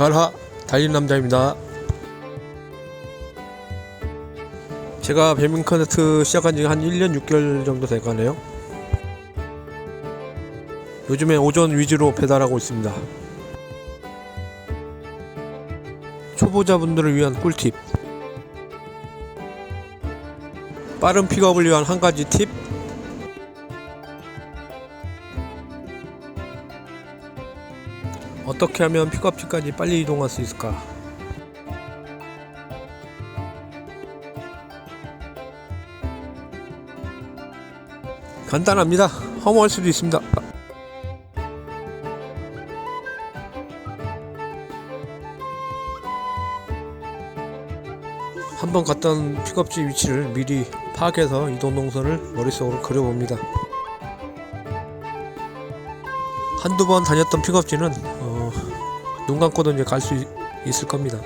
달하 달린 남자입니다. 제가 배민커네트 시작한 지 한 1년 6개월 정도 돼가네요. 요즘에 오전 위주로 배달하고 있습니다. 초보자분들을 위한 꿀팁. 빠른 픽업을 위한 한 가지 팁. 어떻게 하면 픽업지까지 빨리 이동할 수 있을까? 간단합니다. 허무할 수도 있습니다. 한번 갔던 픽업지 위치를 미리 파악해서 이동 동선을 머릿속으로 그려봅니다. 한두 번 다녔던 픽업지는 어, 눈 감고도 이제 갈 수 있을 겁니다.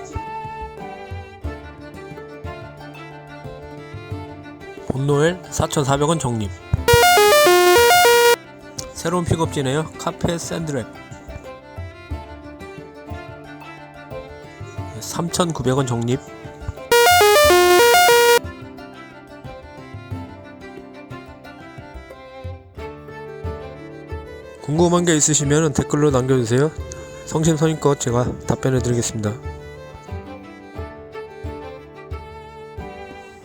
본노엘 4,400원 적립. 새로운 픽업지네요. 카페 샌드랩. 3,900원 적립. 궁금한 게 있으시면 댓글로 남겨주세요. 성심성의껏 제가 답변해 드리겠습니다.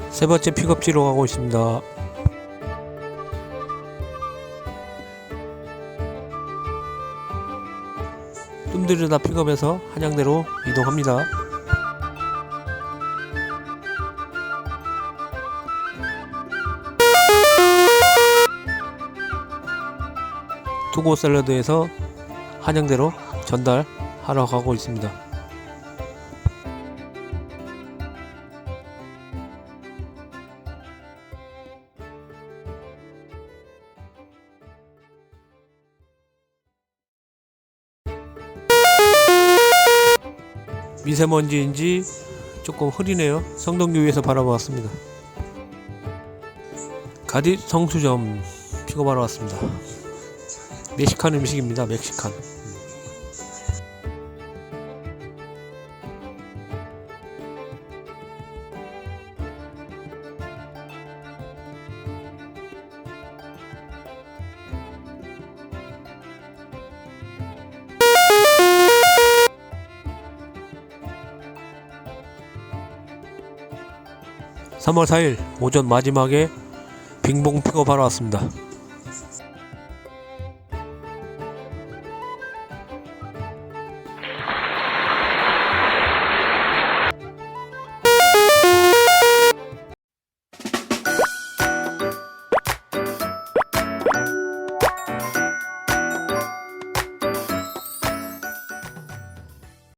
세 번째 픽업지로 가고 있습니다. 뜸들여다 픽업해서 한양대로 이동합니다. 투고 샐러드에서 한양대로 전달하러 가고 있습니다. 미세먼지인지 조금 흐리네요. 성동교에서 바라보았습니다. 가디 성수점 픽업하러 왔습니다. 멕시칸 음식입니다. 멕시칸. (3월 4일) 오전 마지막에 빙봉 픽업하러 왔습니다